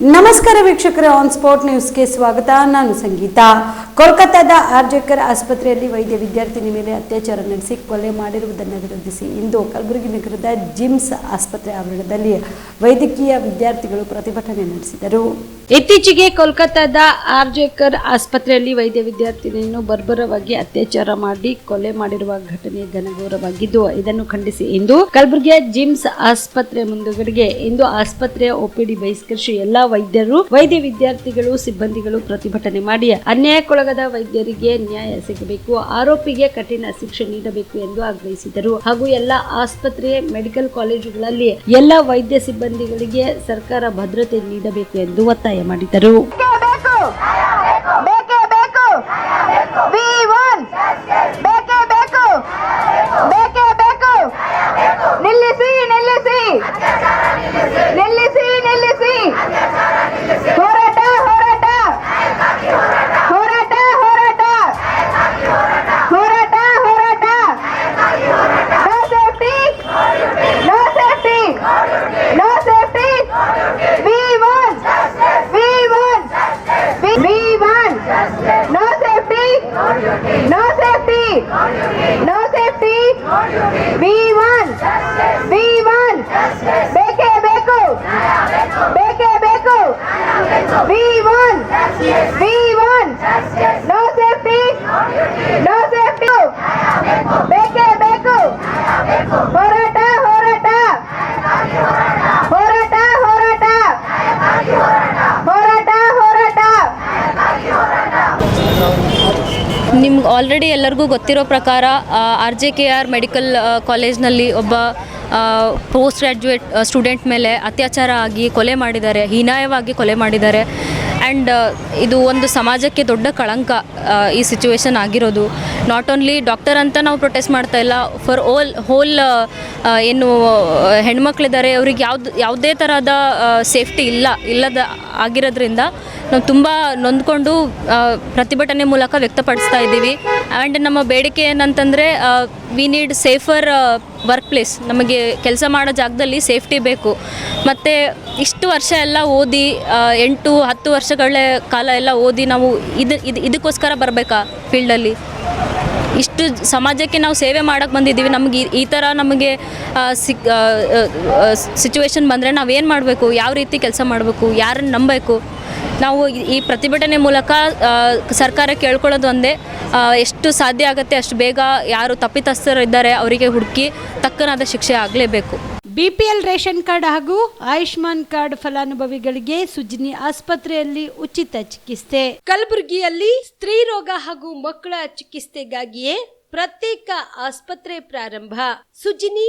ನಮಸ್ಕಾರ ವೀಕ್ಷಕರ on spot ನ್ಯೂಸ್ಗೆ ಸ್ವಾಗತ. ನಾನು ಸಂಗೀತ. ಕೋಲ್ಕತ್ತಾದ ಆರ್ಜೇಕರ್ ಆಸ್ಪತ್ರೆಯಲ್ಲಿ ವೈದ್ಯ ವಿದ್ಯಾರ್ಥಿನಿ ಮೇಲೆ ಅತ್ಯಾಚಾರ ನಡೆಸಿ ಕೊಲೆ ಮಾಡಿರುವುದನ್ನು ವಿರೋಧಿಸಿ ಇಂದು ಕಲಬುರಗಿ ನಗರದ ಜಿಮ್ಸ್ ಆಸ್ಪತ್ರೆ ಆವರಣದಲ್ಲಿ ವೈದ್ಯಕೀಯ ವಿದ್ಯಾರ್ಥಿಗಳು ಪ್ರತಿಭಟನೆ ನಡೆಸಿದರು. ಇತ್ತೀಚೆಗೆ ಕೋಲ್ಕತ್ತಾದ ಆರ್ಜೇಕರ್ ಆಸ್ಪತ್ರೆಯಲ್ಲಿ ವೈದ್ಯ ವಿದ್ಯಾರ್ಥಿನಿಯನ್ನು ಬರ್ಬರವಾಗಿ ಅತ್ಯಾಚಾರ ಮಾಡಿ ಕೊಲೆ ಮಾಡಿರುವ ಘಟನೆ ಘನಘೋರವಾಗಿದ್ದು, ಇದನ್ನು ಖಂಡಿಸಿ ಇಂದು ಕಲಬುರಗಿಯ ಜಿಮ್ಸ್ ಆಸ್ಪತ್ರೆ ಮುಂದುಗಡೆಗೆ ಇಂದು ಆಸ್ಪತ್ರೆಯ ಒಪಿಡಿ ಬಹಿಷ್ಕರಿಸಿ ಎಲ್ಲಾ ವೈದ್ಯರು, ವೈದ್ಯ ವಿದ್ಯಾರ್ಥಿಗಳು, ಸಿಬ್ಬಂದಿಗಳು ಪ್ರತಿಭಟನೆ ಮಾಡಿ ಅನ್ಯಾಯಕ್ಕೊಳಗಾದ ವೈದ್ಯರಿಗೆ ನ್ಯಾಯ ಸಿಗಬೇಕು, ಆರೋಪಿಗೆ ಕಠಿಣ ಶಿಕ್ಷೆ ನೀಡಬೇಕು ಎಂದು ಆಗ್ರಹಿಸಿದರು. ಹಾಗೂ ಎಲ್ಲ ಆಸ್ಪತ್ರೆ, ಮೆಡಿಕಲ್ ಕಾಲೇಜುಗಳಲ್ಲಿ ಎಲ್ಲ ವೈದ್ಯ ಸಿಬ್ಬಂದಿಗಳಿಗೆ ಸರ್ಕಾರ ಭದ್ರತೆ ನೀಡಬೇಕು ಎಂದು ಒತ್ತಾಯ ಮಾಡಿದರು ಬೇಕೇ ಬೇಕು ವಿ ಒನ್ ಬೇಕೇ ಬೇಕು ಬೇಕೇ ಬೇಕು ನಿಲ್ಲಿಸಿ ನಿಲ್ಲಿಸಿ ನಿಲ್ಲಿಸಿ ನಿಲ್ಲಿಸಿ ಹೋರಾಟ ಹೋರಾಟ ಹೋರಾಟ ಹೋರಾಟ ಹೋರಾಟ ಹೋರಾಟ no safety no safety no safety we want we want we want no safety no safety no safety we want we want ಬೇಕೇ ಬೇಕು ಬೇಕೇ ಬೇಕು we want we want no safety no safety ಬೇಕೇ ಬೇಕು ಹೋರಾಟ ಹೋರಾಟ ಹೋರಾಟ ಹೋರಾಟ ಹೋರಾಟ ಹೋರಾಟ ನಿಮ್ಗೆ ಆಲ್ರೆಡಿ ಎಲ್ಲರಿಗೂ ಗೊತ್ತಿರೋ ಪ್ರಕಾರ R J K R medical ಕಾಲೇಜ್ನಲ್ಲಿ ಒಬ್ಬ ಪೋಸ್ಟ್ ಗ್ರ್ಯಾಜುಯೇಟ್ ಸ್ಟೂಡೆಂಟ್ ಮೇಲೆ ಅತ್ಯಾಚಾರ ಆಗಿ ಕೊಲೆ ಮಾಡಿದ್ದಾರೆ, ಹೀನಾಯವಾಗಿ ಕೊಲೆ ಮಾಡಿದ್ದಾರೆ. ಆ್ಯಂಡ್ ಇದು ಒಂದು ಸಮಾಜಕ್ಕೆ ದೊಡ್ಡ ಕಳಂಕ ಈ ಸಿಚುವೇಶನ್ ಆಗಿರೋದು. ನಾಟ್ ಓನ್ಲಿ ಡಾಕ್ಟರ್ ಅಂತ ನಾವು ಪ್ರೊಟೆಸ್ಟ್ ಮಾಡ್ತಾ ಇಲ್ಲ ಫಾರ್ ಓಲ್ ಹೋಲ್ ಏನು, ಹೆಣ್ಮಕ್ಳಿದ್ದಾರೆ, ಅವ್ರಿಗೆ ಯಾವ್ದು, ಯಾವುದೇ ಥರದ ಸೇಫ್ಟಿ ಇಲ್ಲ, ಇಲ್ಲದ ಆಗಿರೋದ್ರಿಂದ ನಾವು ತುಂಬ ನೊಂದ್ಕೊಂಡು ಪ್ರತಿಭಟನೆ ಮೂಲಕ ವ್ಯಕ್ತಪಡಿಸ್ತಾ ಇದ್ದೀವಿ. ಆ್ಯಂಡ್ ನಮ್ಮ ಬೇಡಿಕೆ ಏನಂತಂದರೆ we need safer work place ನಮಗೆ ಕೆಲಸ ಮಾಡೋ ಜಾಗದಲ್ಲಿ ಸೇಫ್ಟಿ ಬೇಕು. ಮತ್ತು ಇಷ್ಟು ವರ್ಷ ಎಲ್ಲ ಓದಿ ಎಂಟು, ಹತ್ತು ವರ್ಷಗಳ ಕಾಲ ಎಲ್ಲ ಓದಿ ನಾವು ಇದು ಇದು, ಇದಕ್ಕೋಸ್ಕರ ಬರಬೇಕಾ ಫೀಲ್ಡಲ್ಲಿ? ಇಷ್ಟು ಸಮಾಜಕ್ಕೆ ನಾವು ಸೇವೆ ಮಾಡೋಕ್ಕೆ ಬಂದಿದ್ದೀವಿ, ನಮಗೆ ಈ- ಥರ ನಮಗೆ ಸಿಕ್ ಸಿಚುವೇಶನ್ ಬಂದರೆ ನಾವೇನು ಮಾಡಬೇಕು? ಯಾವ ರೀತಿ ಕೆಲಸ ಮಾಡಬೇಕು? ಯಾರನ್ನು ನಂಬಬೇಕು? ನಾವು ಈ- ಪ್ರತಿಭಟನೆ ಮೂಲಕ ಸರ್ಕಾರ ಕೇಳ್ಕೊಳ್ಳೋದು ಒಂದೇ ಎಷ್ಟು ಸಾಧ್ಯ ಆಗುತ್ತೆ, ಅಷ್ಟು ಬೇಗ ಯಾರು ತಪ್ಪಿತಸ್ಥರಿದ್ದಾರೆ ಅವರಿಗೆ ಹುಡುಕಿ ತಕ್ಕನಾದ ಶಿಕ್ಷೆ ಆಗಲೇಬೇಕು. ಬಿಪಿಎಲ್ ರೇಷನ್ ಕಾರ್ಡ್ ಹಾಗೂ ಆಯುಷ್ಮಾನ್ ಕಾರ್ಡ್ ಫಲಾನುಭವಿಗಳಿಗೆ ಸುಜಿನಿ ಆಸ್ಪತ್ರೆಯಲ್ಲಿ ಉಚಿತ ಚಿಕಿತ್ಸೆ. ಕಲಬುರಗಿಯಲ್ಲಿ ಸ್ತ್ರೀ ರೋಗ ಹಾಗೂ ಮಕ್ಕಳ ಚಿಕಿತ್ಸೆಗಾಗಿಯೇ ಪ್ರತ್ಯೇಕ ಆಸ್ಪತ್ರೆ ಪ್ರಾರಂಭ. ಸುಜಿನಿ